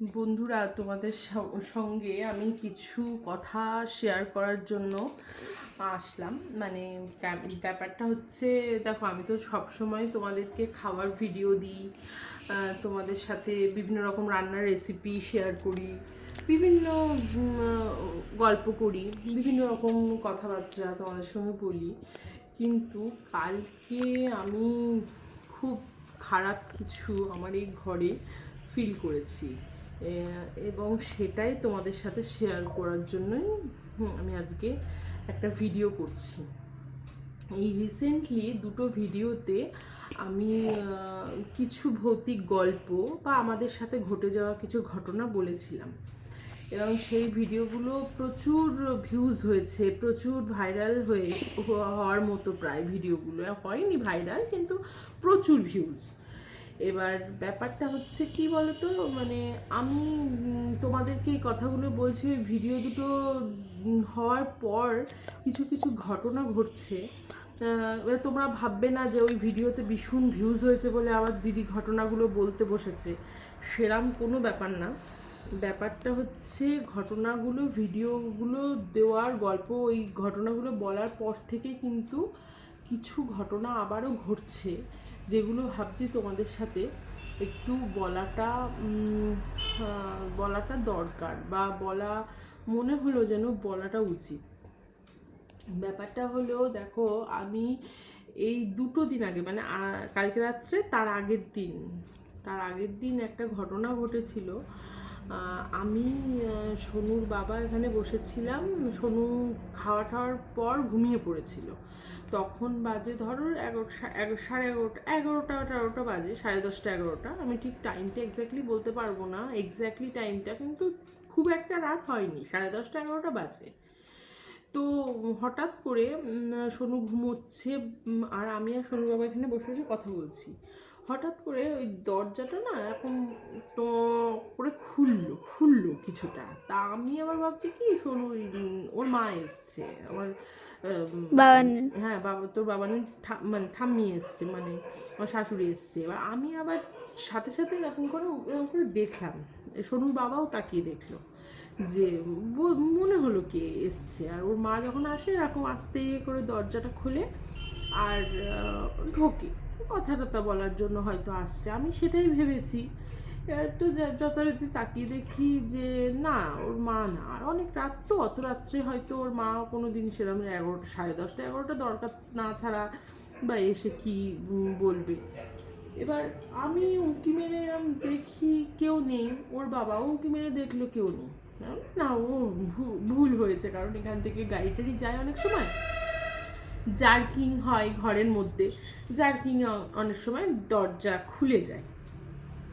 বন্ধুরা, তোমাদের সঙ্গে আমি কিছু কথা শেয়ার করার জন্য আসলাম। মানে ব্যাপারটা হচ্ছে, দেখো, আমি তো সবসময় তোমাদেরকে খাওয়ার ভিডিও দিই তোমাদের সাথে বিভিন্ন রকম রান্নার রেসিপি শেয়ার করি, বিভিন্ন গল্প করি, বিভিন্ন রকম কথাবার্তা তোমাদের সঙ্গে বলি। কিন্তু কালকে আমি খুব খারাপ কিছু আমার এই ঘরে ফিল করেছি। এবং সেটাই তোমাদের সাথে শেয়ার করার জন্যই আমি আজকে একটা ভিডিও করছি। এই রিসেন্টলি দুটো ভিডিওতে আমি কিছু ভৌতিক গল্প বা আমাদের সাথে ঘটে যাওয়া কিছু ঘটনা বলেছিলাম। এবং সেই ভিডিওগুলো প্রচুর ভিউজ হয়েছে, প্রচুর ভাইরাল হয়ে, হওয়ার মতো প্রায় ভিডিওগুলো হয়নি ভাইরাল কিন্তু প্রচুর ভিউজ এবার ব্যাপারটা হচ্ছে কি বলতো? মানে আমি তোমাদেরকে এই কথাগুলো বলছি, ওই ভিডিও দুটো হওয়ার পর কিছু কিছু ঘটনা ঘটছে। তোমরা ভাববে না যে ওই ভিডিওতে ভীষণ ভিউজ হয়েছে বলে আমার দিদি ঘটনাগুলো বলতে বসেছে। সেরাম কোনো ব্যাপার না। ব্যাপারটা হচ্ছে ঘটনাগুলো, ভিডিওগুলো দেওয়ার গল্প, ওই ঘটনাগুলো বলার পর থেকে কিন্তু কিছু ঘটনা আবারও ঘটছে। যেগুলো ভাবছি তোমাদের সাথে, একটু বলাটা বলাটা দরকার বা বলা, মনে হলো যেন বলাটা উচিত। ব্যাপারটা হলো, দেখো, আমি এই দুটো দিন আগে মানে কালকে রাত্রে, তার আগের দিন, তার আগের দিন একটা ঘটনা ঘটেছিল। আমি সোনুর বাবা এখানে বসেছিলাম, সোনু খাওয়া টাওয়ার পর ঘুমিয়ে পড়েছিল। তখন বাজে ধরো এগারো সাড়ে এগারোটা এগারোটা এগারোটা বাজে, সাড়ে দশটা, এগারোটা। আমি ঠিক টাইমটা এক্স্যাক্টলি বলতে পারব না এক্স্যাক্টলি টাইমটা কিন্তু খুব একটা রাত হয়নি, সাড়ে দশটা, এগারোটা বাজে। তো হঠাৎ করে সোনু ঘুমোচ্ছে আর আমি আর সোনু বাবা এখানে বসে বসে কথা বলছি। হঠাৎ করে ওই দরজাটা না এরকম ট করে খুললো খুললো কিছুটা। তা আমি আবার ভাবছি কি সোনু ওই, ওর মা এসছে। আমার হ্যাঁ বাবা তোর বাবা মানে ঠাম্মি এসছে মানে আমার শাশুড়ি এসছে। এবার আমি আবার সাথে সাথে এরকম করে এরকম করে দেখলাম। সোনুর বাবাও তাকিয়ে দেখল। যে মনে হলো কে এসছে। আর ওর মা যখন আসে, এরকম আস্তে করে দরজাটা খুলে আর ঢোকে। কথা টথা বলার জন্য হয়তো আসছে। আমি সেটাই ভেবেছি। এবার তো যথারীতি তাকিয়ে দেখি যে, না, ওর মা না। আর অনেক রাত তো, অত রাত্রে হয়তো ওর মা কোনো দিন সেরকম এগারোটা, সাড়ে দশটা, এগারোটা দরকার না ছাড়া বা এসে কি বলবে। এবার আমি উঁকি মেরে দেখি কেউ নেই। ওর বাবাও উঁকি মেরে দেখল কেউ নেই। না, ও ভুল হয়েছে, কারণ এখান থেকে গাড়ি টাড়ি যায় অনেক সময়। জার্কিং হয় ঘরের মধ্যে। জার্কিং অনেক সময় দরজা খুলে যায়।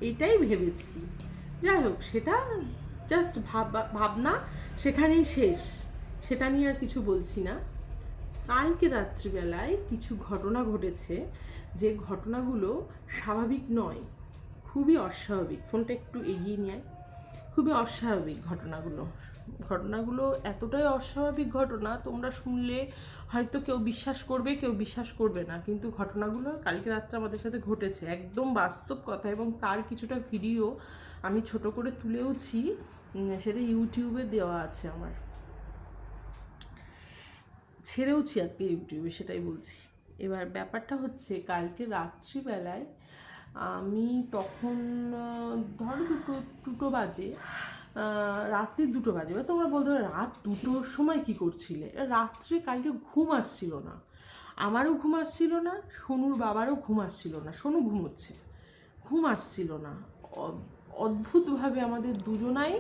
এটাই ভেবেছি। যাই হোক, সেটা জাস্ট ভাবা, ভাবনা, সেখানেই শেষ। সেটা নিয়ে আর কিছু বলছি না। কালকে রাত্রিবেলায় কিছু ঘটনা ঘটেছে, যে ঘটনাগুলো স্বাভাবিক নয়, খুবই অস্বাভাবিক। ফোনটা একটু এগিয়ে নিয়ে। খুবই অস্বাভাবিক ঘটনাগুলো। ঘটনাগুলো এতটাই অস্বাভাবিক ঘটনা, তোমরা শুনলে হয়তো কেউ বিশ্বাস করবে, কেউ বিশ্বাস করবে না। কিন্তু ঘটনাগুলো কালকে রাত্রে আমাদের সাথে ঘটেছে। একদম বাস্তব কথা এবং তার কিছুটা ভিডিও আমি ছোট করে তুলেওছি। সেটা ইউটিউবে দেওয়া আছে আমার। ছেড়েওছি আজকে ইউটিউবে, সেটাই বলছি। এবার ব্যাপারটা হচ্ছে, কালকে রাত্রিবেলায় আমি তখন ধরো দুটো দুটো বাজে রাত্রি দুটো বাজে। এবার তোমরা বলতে পারো, রাত দুটোর সময় কি করছিলে? রাত্রে কালকে ঘুম আসছিল না। আমারও ঘুম আসছিল না সোনুর বাবারও ঘুম আসছিল না। সোনু ঘুমোচ্ছে। ঘুম আসছিল না। অদ্ভুতভাবে আমাদের দুজনাই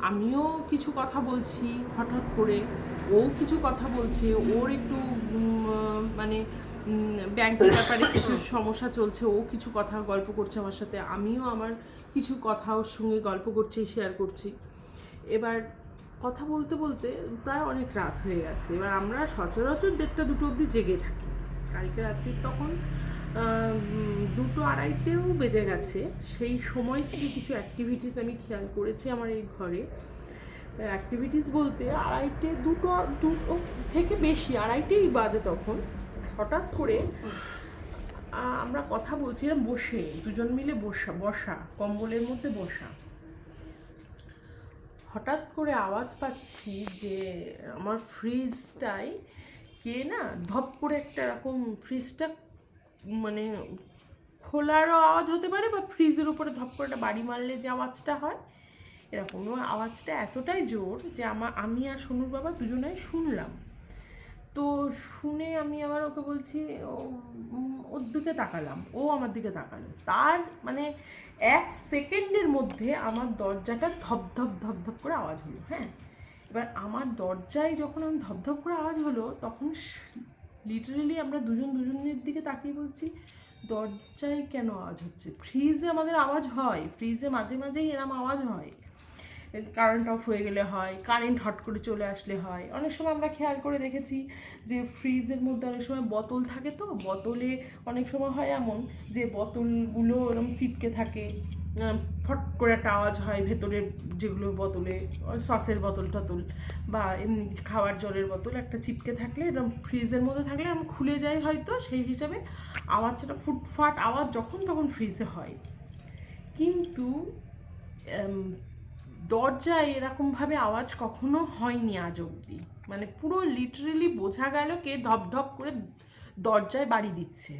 আমিও কিছু কথা বলছি হঠাৎ করে। ও কিছু কথা বলছে ওর একটু মানে ব্যাংকের ব্যাপারে কিছু সমস্যা চলছে, ও কিছু কথা গল্প করছে আমার সাথে, আমিও আমার কিছু কথা ওর সঙ্গে গল্প করছি শেয়ার করছি। এবার কথা বলতে বলতে প্রায় অনেক রাত হয়ে গেছে, এবার আমরা সচরাচর দেড়টা দুটো অবধি জেগে থাকি। কালকে রাত্রির তখন দুটো আড়াইটেও বেজে গেছে, সেই সময় থেকে কিছু অ্যাক্টিভিটিস আমি খেয়াল করেছি আমার এই ঘরে। অ্যাক্টিভিটিস বলতে আড়াইটে দুটো দুটো থেকে বেশি, আড়াইটেই বাজে তখন। হঠাৎ করে আমরা কথা বলছিলাম বসে, দুজন মিলে বসা বসা, কম্বলের মধ্যে বসা। হঠাৎ করে আওয়াজ পাচ্ছি যে আমার ফ্রিজটাই কে না ধপ করে একটা এরকম ফ্রিজটা মানে খোলারও আওয়াজ হতে পারে বা ফ্রিজের উপরে ধপ করে একটা বাড়ি মারলে যে আওয়াজটা হয় এরকম আওয়াজটা এতটাই জোর যে আমার আমি আর সোনুর বাবা দুজনাই শুনলাম। তো শুনে আমি আবার ওকে বলছি ওর দিকে তাকালাম, ও আমার দিকে তাকালো। তার মানে এক সেকেন্ডের মধ্যে আমার দরজাটা ধপ ধপ ধপ ধপ করে আওয়াজ হলো হ্যাঁ? এবার আমার দরজায় যখন আমি ধপ ধপ করে আওয়াজ হলো, তখন লিটারেলি আমরা দুজন দুজনের দিকে তাকিয়ে বলছি, দরজায় কেন আওয়াজ হচ্ছে? ফ্রিজে আমাদের আওয়াজ হয় ফ্রিজে মাঝে, মাঝেই এরম আওয়াজ হয়। কারেন্ট অফ হয়ে গেলে হয় কারেন্ট হট করে চলে আসলে হয়। অনেক সময় আমরা খেয়াল করে দেখেছি যে ফ্রিজের মধ্যে অনেক সময় বোতল থাকে তো, বোতলে অনেক সময় হয় এমন যে বোতলগুলো এরকম চিপকে থাকে ফট করে একটা আওয়াজ হয় ভেতরের যেগুলো বোতলে সসের বোতল টতল বা এমনি খাওয়ার জলের বোতল একটা চিপকে থাকলে এরকম ফ্রিজের মধ্যে থাকলে এরকম খুলে যায় হয়তো, সেই হিসাবে আওয়াজটা ফুটফাট আওয়াজ যখন তখন ফ্রিজে হয়। কিন্তু দরজায় এরকমভাবে আওয়াজ কখনো হয়নি আজ অবধি। মানে পুরো লিটারেলি বোঝা গেল কে ধপ ধপ করে দরজায় বাড়ি দিচ্ছে।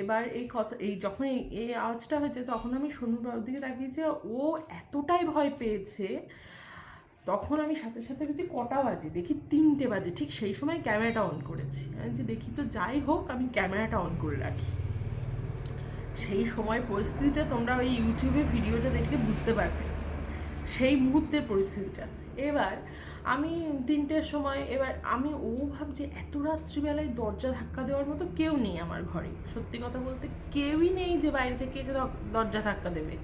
এবার এই কথা, এই যখন এই আওয়াজটা হয়েছে, তখন আমি সোনুর বাবুর দিকে তাকিয়েছি ও এতটাই ভয় পেয়েছে, তখন আমি সাথে সাথে বলছি কটা বাজে, দেখি তিনটে বাজে, ঠিক সেই সময় ক্যামেরাটা অন করেছি। আমি যে দেখি তো যাই হোক, আমি ক্যামেরাটা অন করে রাখি। সেই সময় পরিস্থিতিটা তোমরা ওই ইউটিউবে ভিডিওটা দেখলে বুঝতে পারবে। সেই মুহূর্তের পরিস্থিতিটা। এবার আমি তিনটের সময়, এবার আমি ও ভাবছি এত রাত্রিবেলায় দরজা ধাক্কা দেওয়ার মতো কেউ নেই আমার ঘরে। সত্যি কথা বলতে কেউই নেই যে বাইরে থেকে এসে দরজা ধাক্কা দেবে।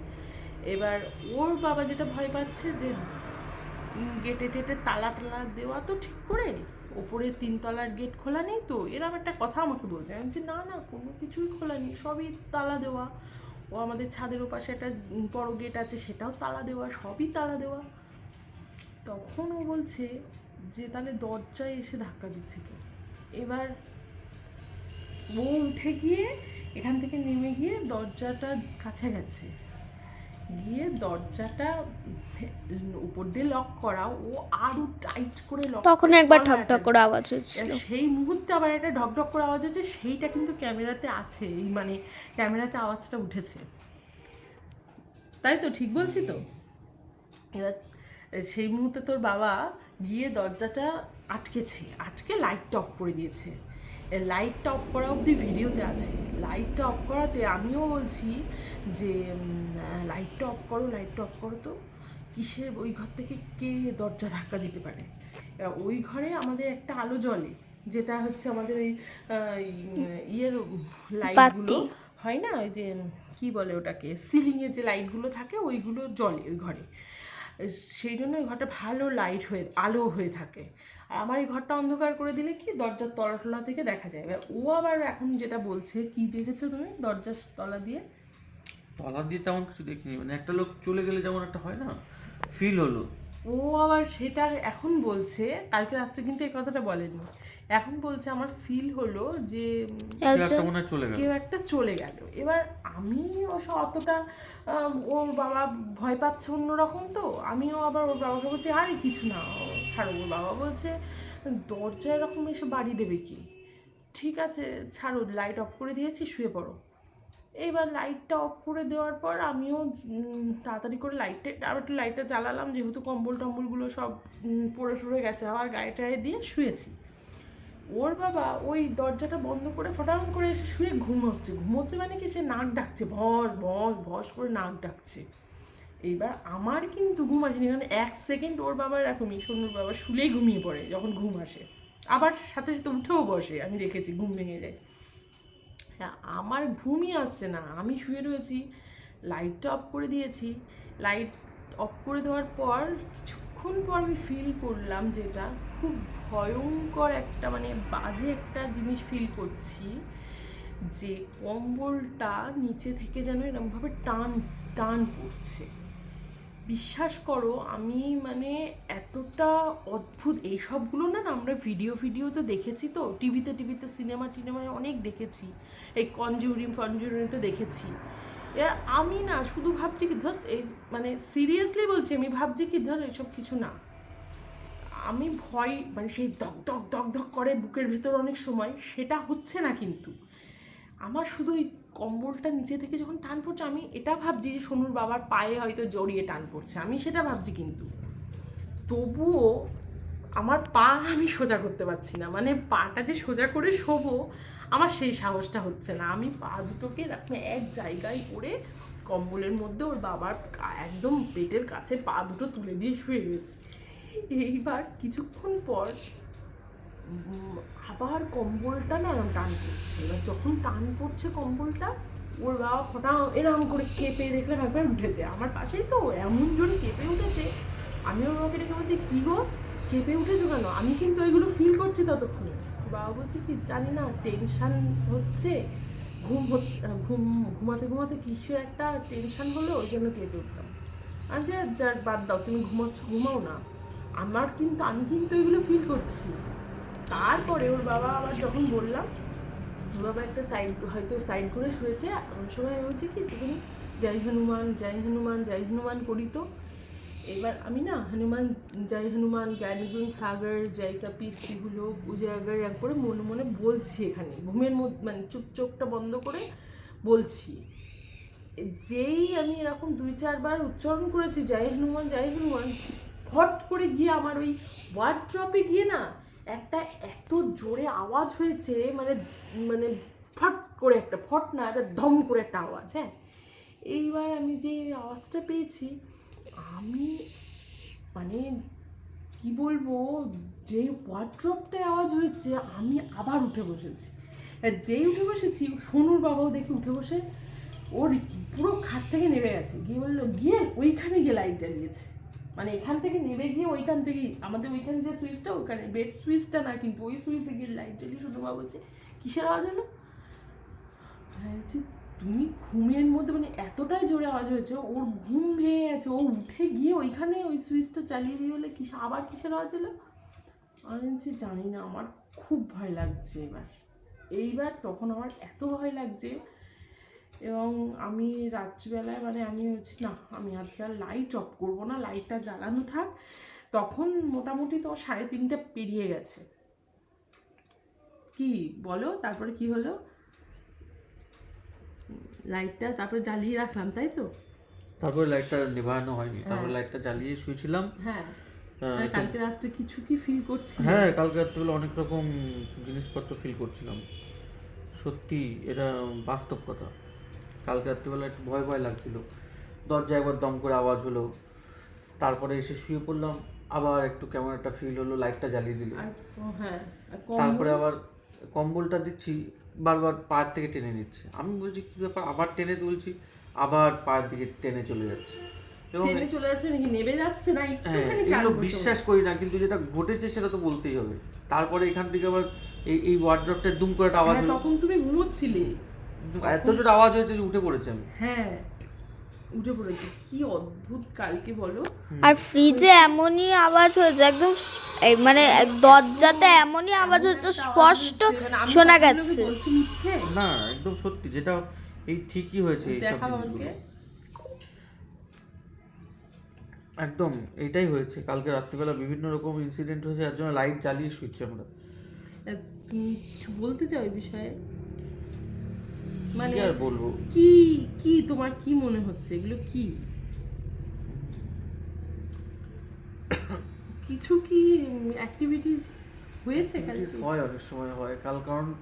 এবার ওর বাবা যেটা ভয় পাচ্ছে যে গেটে টেটে তালা টালা দেওয়া তো ঠিক করে, ওপরে তিনতলার গেট খোলা নেই তো এরকম একটা কথা আমাকে বলছে। আমি বলছি, না না, কোনো কিছুই খোলা নেই, সবই তালা দেওয়া। ও আমাদের ছাদের ওপাশে একটা বড় গেট আছে, সেটাও তালা দেওয়া, সবই তালা দেওয়া। তখন ও বলছে যে, তাহলে দরজায় এসে ধাক্কা দিচ্ছে কে? এবার ও উঠে গিয়ে এখান থেকে নেমে গিয়ে দরজাটার কাছে গেছে। গিয়ে দরজাটা উপর দিয়ে লক করা ও আরও টাইট করে লক তখন একবার ঠক ঠক করে আওয়াজ হচ্ছিল। সেই মুহূর্তে আবার একটা ঢকঢক করে আওয়াজ হচ্ছে সেইটা কিন্তু ক্যামেরাতে আছে এই মানে ক্যামেরাতে আওয়াজটা উঠেছে। তাই তো ঠিক বলছি তো? এবার সেই মুহূর্তে তোর বাবা গিয়ে দরজাটা আটকেছে আটকে লাইটটা অফ করে দিয়েছে। লাইটটা অফ করা অবধি ভিডিওতে আছে। লাইটটা অফ করাতে আমিও বলছি যে লাইটটা অফ করো লাইটটা অফ করো তো। কিসের ওই ঘর থেকে কে দরজা ধাক্কা দিতে পারে? ওই ঘরে আমাদের একটা আলো জ্বলে যেটা হচ্ছে আমাদের ওই ইয়ের লাইটগুলো হয় না? ওই যে কি বলে ওটাকে? সিলিংয়ে যে লাইটগুলো থাকে ওইগুলো জ্বলে ওই ঘরে। সেই জন্য ওই ঘরটা ভালো লাইট হয়ে, আলো হয়ে থাকে। আর আমার এই ঘরটা অন্ধকার করে দিলে কি দরজার তলাটলা থেকে দেখা যায়। এবার ও আবার এখন যেটা বলছে, কি দেখেছ তুমি দরজার তলা দিয়ে? তলা দিয়ে তেমন কিছু দেখিনি। মানে একটা লোক চলে গেলে যেমন একটা হয় না ফিল হলো। ও আবার সেটা এখন বলছে কালকে রাত্রে কিন্তু এই কথাটা বলেনি। এখন বলছে আমার ফিল হলো যে কেউ একটা চলে গেল। কেউ একটা চলে গেল। এবার আমি ও সব অতটা ওর বাবা ভয় পাচ্ছে অন্যরকম তো। আমিও আবার ওর বাবাকে বলছি আরে কিছু না ছাড়ো। ওর বাবা বলছে দরজা এরকম এসে বাড়ি দেবে কি? ঠিক আছে ছাড়ো লাইট অফ করে দিয়েছি শুয়ে পড়ো। এইবার লাইটটা অফ করে দেওয়ার পর আমিও তাড়াতাড়ি করে লাইটটা আবার একটু লাইটটা জ্বালালাম, যেহেতু কম্বল টম্বলগুলো সব পড়ে সরে গেছে, আবার গায়ে টায়ে দিয়ে শুয়েছি। ওর বাবা ওই দরজাটা বন্ধ করে ফটাম করে এসে শুয়ে ঘুমোচ্ছে। ঘুমোচ্ছে মানে কি? সে নাক ডাকছে ভস ভস ভস করে নাক ডাকছে। এইবার আমার কিন্তু ঘুম আসেনি, কারণ এক সেকেন্ড ওর বাবা এরকমই সোনুর বাবা শুলেই ঘুমিয়ে পড়ে যখন ঘুম আসে। আবার সাথে সাথে উঠেও বসে, আমি দেখেছি, ঘুম ভেঙে যায়। আমার ঘুমই আসছে না। আমি শুয়ে রয়েছি লাইটটা অফ করে দিয়েছি। লাইট অফ করে দেওয়ার পর, কিছুক্ষণ পর আমি ফিল করলাম যেটা খুব ভয়ঙ্কর একটা মানে বাজে একটা জিনিস ফিল করছি, যে কম্বলটা নিচে থেকে যেন এরকমভাবে টান টান পড়ছে। বিশ্বাস করো, আমি মানে এতটা অদ্ভুত, এই সবগুলো না আমরা ভিডিও ভিডিওতে দেখেছি তো টিভিতে টিভিতে সিনেমা টিনেমায় অনেক দেখেছি। এই কনজুরিং ফনজুরিংতে দেখেছি। এবার আমি না, শুধু ভাবছি কি, ধর, এই মানে সিরিয়াসলি বলছি, আমি ভাবছি কি, ধর, এসব কিছু না। আমি ভয় মানে সেই দক দক দক দক করে বুকের ভেতর অনেক সময়, সেটা হচ্ছে না কিন্তু। আমার শুধু কম্বলটা নিচে থেকে যখন টান পড়ছে, আমি এটা ভাবছি যে সোনুর বাবার পায়ে হয়তো জড়িয়ে টান পড়ছে। আমি সেটা ভাবছি কিন্তু। তবুও আমার পা আমি সোজা করতে পারছি না। মানে পাটা যে সোজা করে শোবো, আমার সেই সাহসটা হচ্ছে না। আমি পা দুটোকে এরকম এক জায়গায় করে কম্বলের মধ্যে ওর বাবার একদম পেটের কাছে পা দুটো তুলে দিয়ে শুয়ে গেছি। এইবার কিছুক্ষণ পর আবার কম্বলটা না এরম টান পড়ছে। এবার যখন টান পড়ছে কম্বলটা, ওর বাবা ফোটা এরকম করে কেঁপে দেখলাম একবার উঠেছে। আমার পাশেই তো এমন জোরে কেঁপে উঠেছে, আমি ওর বাবাকে ডেকে বলছি, কী গো? কেঁপে উঠেছো কেন? আমি কিন্তু ওইগুলো ফিল করছি ততক্ষণে। বাবা বলছে, কি জানি না টেনশান হচ্ছে, ঘুম হচ্ছে, ঘুম, ঘুমাতে ঘুমাতে কিসের একটা টেনশন হলো, ওই জন্য কেঁপে উঠলাম। আচ্ছা যাক, বাদ দাও, তুমি ঘুমাচ্ছ, ঘুমাও না। আমার কিন্তু, আমি কিন্তু এগুলো ফিল করছি। তারপরে ওর বাবা আবার যখন বললাম, ওর বাবা একটা সাইড হয়তো সাইড করে শুয়েছে এমন সময় আমি বলছি কি, একটুখানি জয় হনুমান জয় হনুমান জয় হনুমান করি তো। এবার আমি না, হনুমান, জয় হনুমান জ্ঞানীগুণ সাগর, জয় কাপিস তিহুলো, উজাগর এক করে মনে মনে বলছি এখানে, ঘুমের মধ্যে মানে চুপ চোখটা বন্ধ করে বলছি। যেই আমি এরকম দুই চারবার উচ্চারণ করেছি, জয় হনুমান জয় হনুমান, ফট করে গিয়ে আমার ওই ওয়ার্ড ড্রপে গিয়ে না একটা এত জোরে আওয়াজ হয়েছে মানে মানে ফট করে একটা, ফট না, একটা ধম করে একটা আওয়াজ হ্যাঁ? এইবার আমি যে আওয়াজটা পেয়েছি, আমি মানে কি বলব, যে ওয়ার্ড্রপটায় আওয়াজ হয়েছে, আমি আবার উঠে বসেছি। যেই উঠে বসেছি, সোনুর বাবাও দেখি উঠে বসে, ওর পুরো খাট থেকে নেমে গেছে। গিয়ে বলল, গিয়ে ওইখানে গিয়ে লাইট জ্বালিয়েছে মানে এখান থেকে নেমে গিয়ে ওইখান থেকে আমাদের ওইখানে যে সুইচটা ওইখানে বেড সুইচটা না কিন্তু ওই সুইচে গিয়ে লাইট জ্বালিয়ে শুধু বাবা বলছে কিসের আওয়াজ হলো? বলছি, তুমি ঘুমের মধ্যে মানে এতটাই জোরে আওয়াজ হয়েছে ওর ঘুম ভেঙে গেছে ও উঠে গিয়ে ওইখানে ওই সুইচটা চালিয়ে দিয়ে বলে কিস আবার কিসের আওয়াজ হলো? আমি বলছি জানি না আমার খুব ভয় লাগছে এবার। এইবার তখন আমার এত ভয় লাগছে এবং আমি রাত্রিবেলায় মানে আমি হচ্ছে না আমি আজকে আর লাইট অফ করব না লাইটটা জ্বালানো থাক। তখন মোটামুটি তো সাড়ে তিনটে পেরিয়ে গেছে। কি বলো? তারপরে কি হলো? লাইটটা তারপরে জ্বালিয়ে রাখলাম তাই তো? তারপরে লাইটটা নেভানো হয়নি। তারপরে লাইটটা জ্বালিয়ে শুয়েছিলাম। হ্যাঁ। কালকে রাত্রে কিছু কি ফিল করছি হ্যাঁ কালকে রাত্রিবেলা অনেক রকম জিনিসপত্র ফিল করছিলাম। সত্যি এটা বাস্তব কথা। কালকে রাত্রিবেলা একটু ভয় ভয় লাগছিল। দরজায় একবার দম করে আওয়াজ হলো। তারপরে এসে শুয়ে পড়লাম। আবার একটু কেমন একটা ফিল হলো লাইটটা জ্বালিয়ে দিল। হ্যাঁ তারপরে আবার কম্বলটা দিচ্ছি বারবার পায়ের থেকে টেনে নিচ্ছে। আমি বলছি কি ব্যাপার? আবার টেনে তুলছি আবার পায়ের দিকে টেনে চলে যাচ্ছে। ট্রেনে চলে যাচ্ছে নাকি নেমে যাচ্ছে না হ্যাঁ একটুখানি। বিশ্বাস করি না কিন্তু যেটা ঘটেছে সেটা তো বলতেই হবে। তারপরে এখান থেকে আবার এই এই ওয়ার্ড্রপটা দুম করে একটা আওয়াজ হ্যাঁ হলো। তখন তুমি ঘুমোচ্ছিলে। এত জোরে আওয়াজ হয়েছে যে উঠে পড়েছে আমি। হ্যাঁ উঠে পড়েছে। কি অদ্ভুত কালকে বলো। আর ফ্রিজে এমনই আওয়াজ হয়েছে একদম এই মানে দরজাতে এমনই আওয়াজ হচ্ছে স্পষ্ট মানে শোনা গেছে। না একদম সত্যি যেটা এই ঠিকই হয়েছে এই সব জিনিসগুলো। একদম এটাই হয়েছে। কালকে রাত্রিবেলা বিভিন্ন রকম ইনসিডেন্ট হয়েছে যার জন্য লাইট জ্বালিয়ে শুয়েছি আমরা। তুমি কিছু বলতে চাও এই বিষয়ে? মানে আর বলব? কি কি তোমার কি মনে হচ্ছে? এগুলো কি? কিছু কি অ্যাক্টিভিটিস হয়েছে কালকে? হয় অনেক সময় হয়। কাল কারণ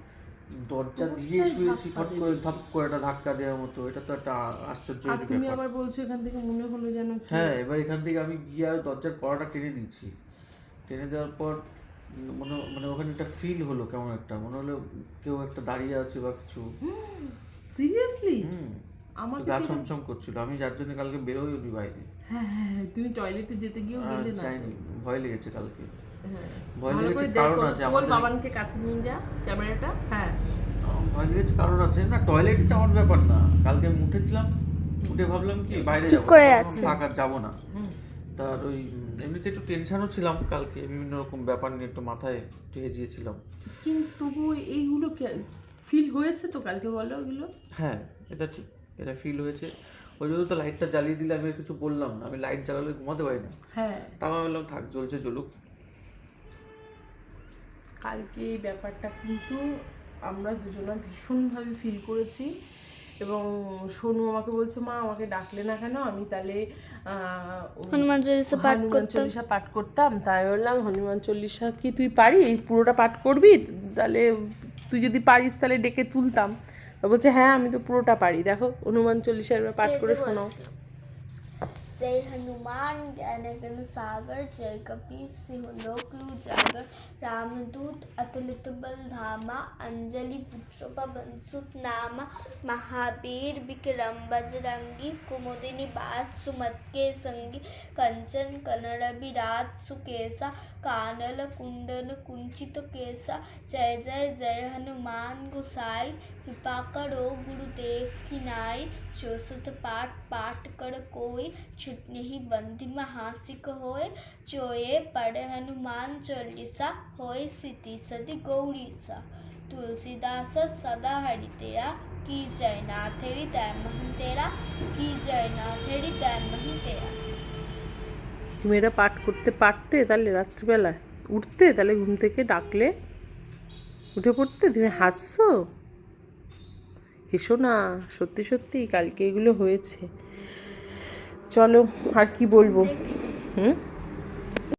দরজা দিয়ে শুয়েছি ফট করে ধাপ করে একটা ধাক্কা দেওয়ার মতো। এটা তো একটা আশ্চর্য আর তুমি আবার বলছো এখান থেকে মনে হলো যেন হ্যাঁ এবার এখান থেকে আমি গিয়ে আর দরজার কড়াটা টেনে দিচ্ছি। টেনে দেওয়ার পর মনে মানে ওখানে একটা ফিল হলো কেমন একটা। মনে হলো কেউ একটা দাঁড়িয়ে আছে বা কিছু। সিরিয়াসলি আমাকে গা ছমছম করছিল। আমি যার জন্য কালকে বেরোই নি বাইরে। হ্যাঁ হ্যাঁ হ্যাঁ, তুমি টয়লেটে যেতে গিয়েও গেলে না যাইনি। ভয় লেগেছে কালকে। হ্যাঁ। ভয় লেগেছে করে কারণ আছে আমাদের বাবানকে কাছে নিয়ে যা ক্যামেরাটা। হ্যাঁ। ভয় লেগেছে কারণ আছে না? টয়লেটে যাওয়ার ব্যাপার না। কালকে আমি উঠেছিলাম উঠে ভাবলাম কি বাইরে ঠিক যাব। করে যাব না। তার ওই এমনিতে একটু টেনশনও ছিলাম কালকে বিভিন্ন রকম ব্যাপার নিয়ে একটু মাথায় টেকেছিলাম কিন্তু তবু এইগুলো ফিল হয়েছে তো কালকে বলো এগুলো হ্যাঁ এটা ঠিক এটা ফিল হয়েছে। ওই জন্য তো লাইটটা জ্বালিয়ে দিলে আমি কিছু বললাম না। আমি লাইট জ্বালালে ঘুমাতে পারি না। হ্যাঁ। তাও আমি বললাম থাক জ্বলছে চলুক কালকে এই ব্যাপারটা কিন্তু আমরা দুজনা ভীষণভাবে ফিল করেছি এবং সোনু আমাকে বলছে মা আমাকে ডাকলে না কেন? আমি তাহলে হনুমান চল্লিশা পাঠ হনুমান করতাম। চল্লিশা পাঠ করতাম। তাই বললাম হনুমান চল্লিশা কি তুই পারি? এই পুরোটা পাঠ করবি? তাহলে তুই যদি পারিস তাহলে ডেকে তুলতাম। তা বলছে হ্যাঁ আমি তো পুরোটা পারি। দেখো হনুমান চল্লিশা এবার পাঠ করে শোনাও। जय हनुमान ज्ञान गण सागर जय कपीर सिंह लोक उजागर, रामदूत अतुलित बल धामा अंजलि नामा महावीर विक्रम बजरंगी कुमुदिनी बात सुमत के संगी, कंचन कनड़ विराट सुकेसा कानल कुंडल कुंचित केसा, जय जय जय, हनुमान गुसाई कृपा करो गुरुदेव की नाई, चौसत पाठ पाठ कर कोई छुट नहीं बंदी महासिक होए चोये पढ़ हनुमान चालीसा होए सिति सति गौरीसा। तुलसीदास सदा हरि तेरा की जय नाथ हरि तय महन तेरा की जय नाथ हरि तय महन तेरा मेरा पाठ করতে পারতে তাহলে রাত্রিবেলা উঠতে তাহলে ঘুম থেকে ডাকলে। উঠে পড়তে তুমি হাসছো? হেসো না, সত্যি সত্যি কালকে এগুলো হয়েছে। চলো, আর কি বলব? হুম?